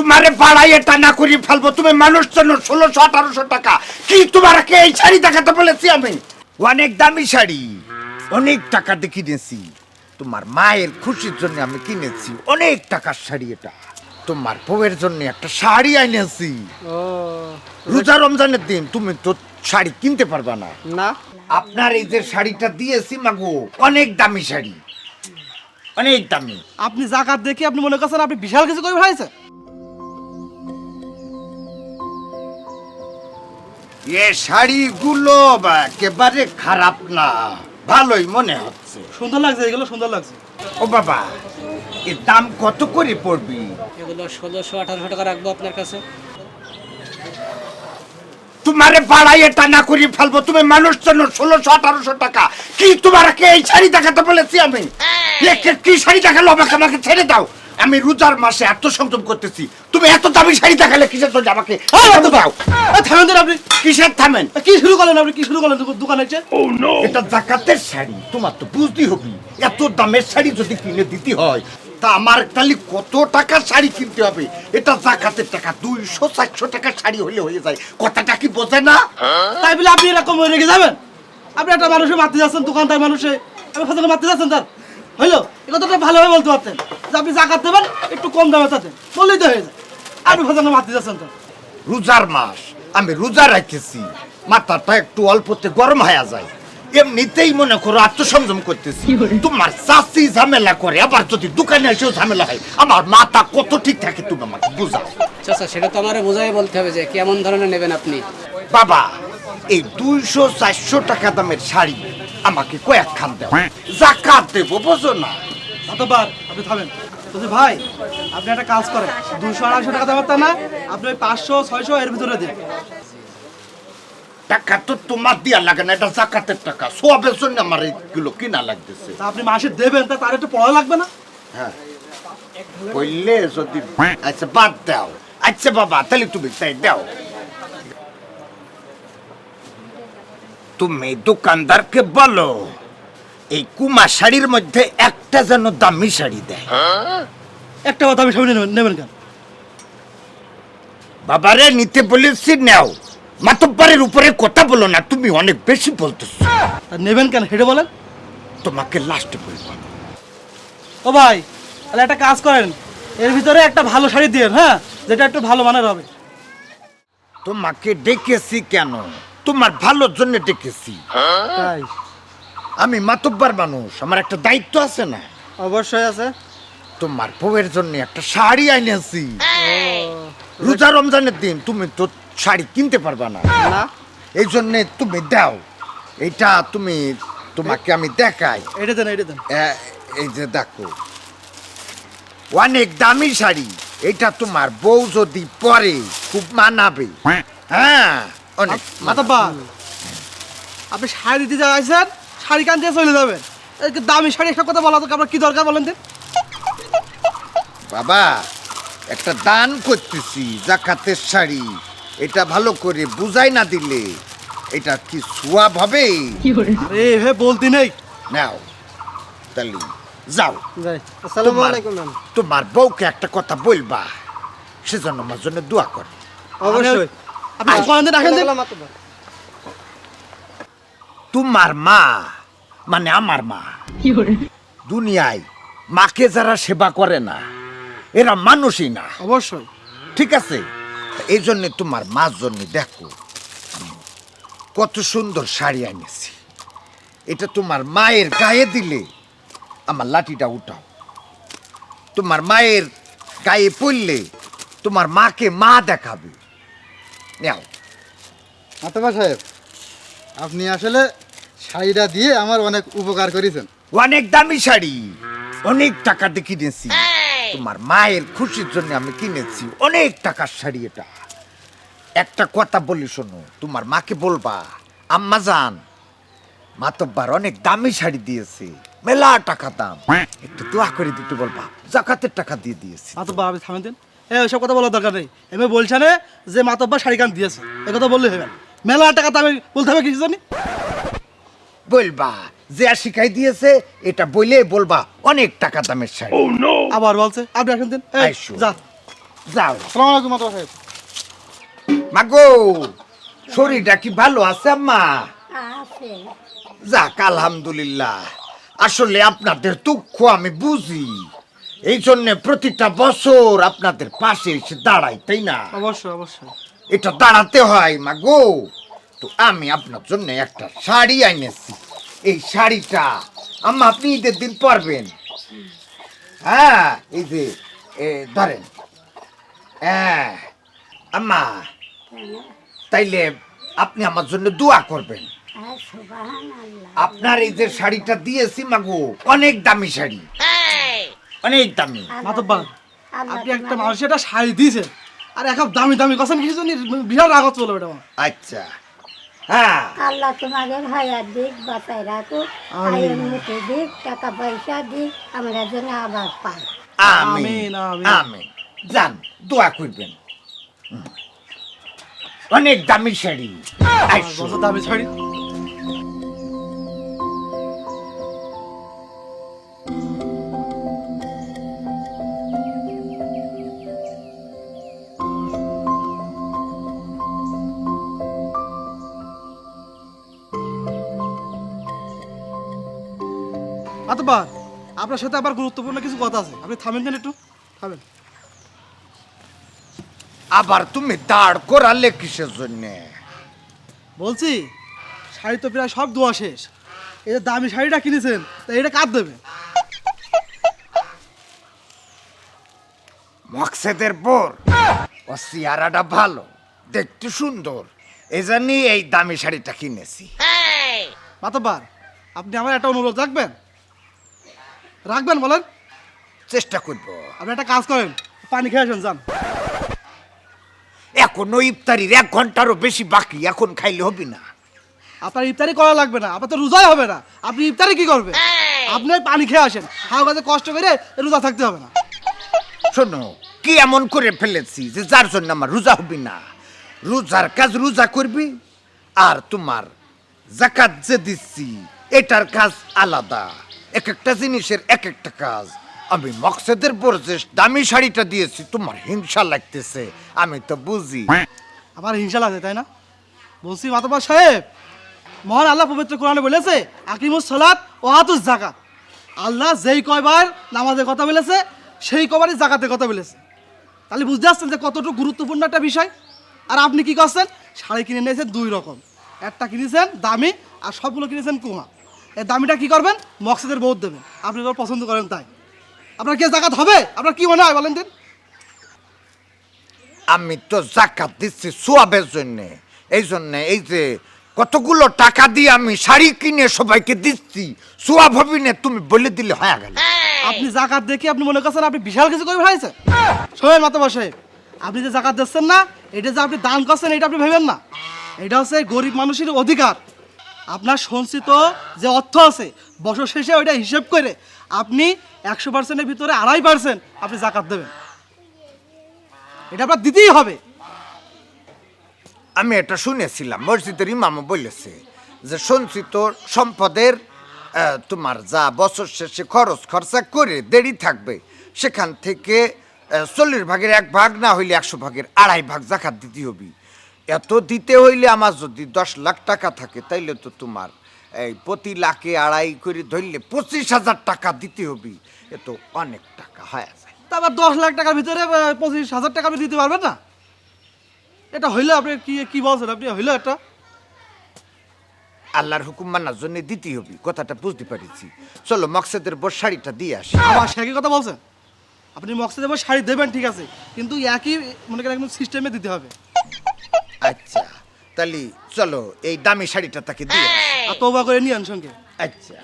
তোমারে বাড়াইয়ে টানা করি ফেলব। তুমি মানুষ জন্য ষোলোশো আঠারোশো টাকা। কি তোমাকে এই শাড়ি দেখাতে বলেছি আমি? অনেক দামি শাড়ি। অনেক টাকা দিয়ে কিনেছি। তোমার মায়ের খুশির জন্য আমি কিনেছি। অনেক টাকার শাড়ি এটা। তোমার বউয়ের জন্য একটা শাড়ি আইনেছি ও রোজা রমজানের দিন তুমি তো শাড়ি কিনতে পারবা না। না। আপনার এই যে শাড়িটা দিয়েছি মাগো অনেক দামি শাড়ি। অনেক দামি। আপনি জাকাত দেখে আপনি মনে করছেন আপনি বিশাল কিছু করে ফেলাইছে এ শাড়িগুলো বা একেবারে খারাপ না। ভালোই মনে হচ্ছে। সুন্দর লাগছে এগুলো সুন্দর লাগছে। ও বাবা এর দাম কত করে পড়বি? এগুলো ষোলোশো আঠারোশো টাকা রাখব আপনার কাছে। তোমারে বাড়াইয়ে টানা করে ফেলব। তুমি মানুষ জন্য ষোলোশো আঠারোশো টাকা। কি তোমাকে এই শাড়ি দেখাতে বলেছি আমি? কি শাড়ি দেখাল? আমাকে আমাকে ছেড়ে দাও। আমি রোজার মাসে এত সংযম করতেছি। তুমি এত দামি শাড়ি দেখালে কিসের জন্য আমাকে থামেন তো আপনি। কিসের থামেন? কি শুরু করলেন আপনি? কি শুরু করলেন? দোকান- দোকানে এটা জাকাতের শাড়ি তোমার তো বুঝতেই হবে। এত দামের শাড়ি যদি কিনে দিতে হয় তা আমার তাহলে কত টাকার শাড়ি কিনতে হবে? এটা জাকাতের টাকা দুইশো চারশো টাকার শাড়ি হলে হয়ে যায়। কথাটা কি বোঝে না? তাই বলে আপনি এরকম রেগে যাবেন? আপনি একটা মানুষে মারতে যাচ্ছেন দোকানদার মানুষে। আমি ফসল মারতে যাচ্ছেন তার হইল? এ কথাটা ভালোভাবে বলতে পারতেন। আপনি জাকাত দেবেন একটু কম দামে তাতে বললেই তো হয়ে যায়। আপনি ফসল মারতে যাচ্ছেন তার রোজার মাস আমি রোজা রাখতেছি। মাথাটা একটু অল্পতে গরম হয়ে যায়। এমনিতেই মনে করো আত্মসংযম করতেছি। তোমার চাষি ঝামেলা করে আবার যদি দোকানে এসেও ঝামেলা হয় আমার মাথা কত ঠিক থাকে তুমি আমাকে বুঝাও। চাচা সেটা তো আমার বোঝাই বলতে হবে যে কেমন ধরনের নেবেন আপনি? বাবা এই দুইশো চারশো টাকা দামের শাড়ি আমাকে কয়েক খান দেও। জাকাত দেবো বোঝো না। অতবার আপনি থামেন। বলছি ভাই আপনি একটা কাজ করেন। দুশো আড়াইশো টাকা তা না আপনি ওই পাঁচশো ছয়শো এর ভিতরে দিন। টাকা তো তোমার দিয়া লাগে না এটা জাকাতের টাকা। সবের জন্য আমার এইগুলো কিনা লাগতেছে। আপনি মাসে দেবেন তা তার একটু পড়া লাগবে না? হ্যাঁ। বললে যদি আচ্ছা বাদ দাও। আচ্ছা বাবা তাহলে তুমি তাই দাও। তুমি দোকানদারকে বলো এই কুমা শাড়ির মধ্যে একটা যেন দামি শাড়ি দেয়। একটা কথা আমি সামনে নেবেন নেবেন কেন? বাবারে নিতে বলেছি নাও। মাতব্বরের উপরে কথা বলো না তুমি অনেক বেশি বলতেছো। তা নেবেন কেন হেঁটে বলেন। তোমাকে লাস্টে বলব ও ভাই তাহলে একটা কাজ করেন। এর ভিতরে একটা ভালো শাড়ি দিয়ে হ্যাঁ? যেটা একটু ভালো মানের হবে। তোমাকে ডেকেছি কেন? তোমার ভালোর জন্য ডেকেছি। তাই। আমি মাতব্বার মানুষ আমার একটা দায়িত্ব আছে না? অবশ্যই আছে। তোমার বউয়ের জন্য একটা শাড়ি আইনেছি রোজা রমজানের দিন তুমি তো শাড়ি কিনতে পারবা না। না। এই জন্য তুমি দাও। এইটা তুমি তোমাকে আমি দেখাই। এটা দেন এটা দেন। এই যে দেখো। অনেক দামি শাড়ি এটা তোমার বউ যদি পরে খুব মানাবে। হ্যাঁ। অনেক। মাতাব্বা আপনি শাড়ি দিতে যাচ্ছেন? শাড়ি কান দিয়ে চলে যাবে দামি শাড়ি একটা কথা বলা তো আপনার কি দরকার বলেন তো? বাবা একটা দান করতেছি জাকাতের শাড়ি। এটা ভালো করে বুঝাই না দিলে এটা কি সোয়াব হবে? আরে হে বলতে নেই। নাও তাহলে যাও। আসসালামু তোমার- আলাইকুম তোমার বউকে একটা কথা বলবা সেজন্য আমার জন্য দোয়া করে। অবশ্যই। আপনি কোন দিন রাখেন তোমার মা মানে আমার মা। দুনিয়ায় মাকে যারা সেবা করে না এরা মানুষই না। অবশ্যই। ঠিক আছে? এই জন্য তোমার মার জন্য দেখো কত সুন্দর শাড়ি আনিয়েছি। এটা তোমার মায়ের গায়ে দিলে আমার লাঠিটা উঠাও। তোমার মায়ের গায়ে পড়লে তোমার মাকে মা দেখাবে। নাও। মাতাবা সাহেব আপনি আসলে শাড়িটা দিয়ে আমার অনেক উপকার করেছেন। অনেক দামি শাড়ি। অনেক টাকা দিয়ে কিনেছি। তোমার মায়ের খুশির জন্য আমি কিনেছি। অনেক টাকার শাড়ি এটা। একটা কথা বলি শোনো তোমার মাকে বলবা আম্মা যান মাতব্বার অনেক দামি শাড়ি দিয়েছে মেলা টাকা দাম। একটু দোয়া করে দিতে বলবা জাকাতের টাকা দিয়ে দিয়েছি। মাতব্বা আপনি থামেন দিন। এ ওইসব কথা বলার দরকার নেই। এমনি বলছে না যে মাতব্বা শাড়ি কান দিয়েছে। এ কথা বললে হবে মেলা টাকা দামে বলতে হবে কিছু জানি? বলবা যে শিখাই দিয়েছে এটা বলে বলবা অনেক টাকা দামের শাড়ি। আবার বলছে আপনি আসেন দিন। এই, আইসো। যা। যাও। আসসালামু আলাইকুম সাহেব। মাগো শরীরটা কি ভালো আছে আম্মা? আছে। যাক আলহামদুলিল্লাহ। আসলে আপনাদের দুঃখ আমি বুঝি। এই জন্য প্রতিটা বছর আপনাদের পাশে এসে দাঁড়াই তাই না? অবশ্যই অবশ্যই। এটা দাঁড়াতে হয় মা গো তো আমি আপনার জন্য একটা শাড়ি আইনেছি। এই শাড়িটা। আম্মা আপনি ঈদের দিন পরবেন। হ্যাঁ এই যে ধরেন। হ্যাঁ আম্মা তাইলে আপনি আমার জন্য দোয়া করবেন। আল্লাহ আপনার এই যে শাড়িটা দিয়েছি মাগো অনেক দামি শাড়ি। অনেক দামি। আল্লাহ আপনি একটা মানুষের একটা শাড়ি দিয়েছেন। আর এক দামি দামি কথা কিছু জানি বিশাল রাগত চলো এটা আচ্ছা। হ্যাঁ আল্লাহ তোমাদের ভাইয়ার দিক বাঁচাই রাখুক আয়ের মুখে দিক টাকা পয়সা দিক আমরা যেন আবার পাই। আমিন আমিন, আমিন। আমিন যান দোয়া করবেন। অনেক দামি শাড়ি। দামি শাড়ি? আতবার আপনার সাথে আবার গুরুত্বপূর্ণ কিছু কথা আছে। আপনি থামেন কেন একটু? থামেন। আবার তুমি দাঁড় করালে কিসের জন্য? বলছি শাড়ি তো প্রায় সব দোয়া শেষ। এই যে দামি শাড়িটা কিনেছেন তা এটা কার দেবে? মকসেদের পর ও চেহারাটা ভালো দেখতে সুন্দর। এই জন্যই এই দামি শাড়িটা কিনেছি। মাতব্বার আপনি আমার একটা অনুরোধ রাখবেন? রাখবেন বলেন? চেষ্টা করব। আপনি একটা কাজ করেন পানি খেয়ে আসেন যান। এখনও ইফতারির এক ঘন্টারও বেশি বাকি এখন খাইলে হবে না। আপনার ইফতারি করা লাগবে না আপনার তো রোজাই হবে না। আপনি ইফতারি কি করবেন? আপনি ওই পানি খেয়ে আসেন হাও কাছে কষ্ট করে রোজা থাকতে হবে না। শোনো কি এমন করে ফেলেছি যে যার জন্য আমার রোজা হবে না? রোজার কাজ রোজা করবি আর তোমার জাকাত যে দিচ্ছি এটার কাজ আলাদা। এক একটা জিনিসের এক একটা কাজ। আমি মকসেদের যে দামি শাড়িটা দিয়েছি, তোমার হিংসা লাগতেছে, আমি তো বুঝি। আমার হিংসা লাগে, তাই না? বলছি, মাতব্বার সাহেব, মহান আল্লাহ পবিত্র কোরআনে বলেছে, আকিমুস সালাত ও হাতুস জাকাত আল্লাহ যেই কয়বার নামাজের কথা বলেছে, সেই কবারই জাকাতের কথা বলেছে। তাহলে বুঝতে পারছেন যে কতটুকু গুরুত্বপূর্ণ একটা বিষয়? আর আপনি কি করছেন? শাড়ি কিনে নিয়েছেন দুই রকম। একটা কিনেছেন দামি, আর সবগুলো কিনেছেন কুমা এই দামিটা কি করবেন? মকসিদের বৌদ্ধ দেবেন। আপনি এবার পছন্দ করেন তাই। আপনার কি জাকাত হবে? আপনার কি মনে হয় বলেন দিন? আমি তো জাকাত দিচ্ছি সোয়াবের জন্যে। এই জন্যে এই যে কতগুলো টাকা দিয়ে আমি শাড়ি কিনে সবাইকে দিচ্ছি সোয়াব হবি না তুমি বলে দিলে হয়ে গেল। আপনি জাকাত দেখে আপনি মনে করছেন আপনি বিশাল কিছু করে ফেলাইছেন? শোনেন মাতা সাহেব আপনি যে জাকাত দিচ্ছেন না এটা যে আপনি দান করছেন এটা আপনি ভেবেন না। এটা হচ্ছে গরিব মানুষের অধিকার। আপনার সঞ্চিত যে অর্থ আছে, বছর শেষে ওইটা হিসেব করে আপনি একশো পার্সেন্টের ভিতরে আড়াই পার্সেন্ট আপনি জাকাত দেবেন। এটা আপনার দিতেই হবে। আমি এটা শুনেছিলাম, মসজিদের ইমামও বলেছে যে সঞ্চিত সম্পদের তোমার যা বছর শেষে খরচ খরচা করে দেরি থাকবে, সেখান থেকে চল্লিশ ভাগের এক ভাগ না হইলে একশো ভাগের আড়াই ভাগ জাকাত দিতে হবে। এত দিতে হইলে আমার যদি দশ লাখ টাকা থাকে তাইলে তো তোমার এই প্রতি লাখে আড়াই করে ধরলে পঁচিশ হাজার টাকা দিতে হবে। এ তো অনেক টাকা হয়ে যায়। তারপর দশ লাখ টাকার ভিতরে আহ, পঁচিশ হাজার টাকা আপনি দিতে পারবেন না? এটা হইলে আপনি কি কি বলছেন আপনি? হইল একটা? আল্লাহর হুকুম মানার জন্য দিতে হবে কথাটা বুঝতে পারিছি। চলো মকসেদের বস শাড়িটা দিয়ে আসি। আবার সে একই কথা বলছেন আপনি মক্সে দেবেন শাড়ি দেবেন ঠিক আছে। কিন্তু একই মনে করেন একদম সিস্টেমে দিতে হবে। আচ্ছা তাহলে চলো এই দামি শাড়িটা তাকে দিয়ে। তোবা আর তৌবা করে নিয়ে আন সঙ্গে। আচ্ছা।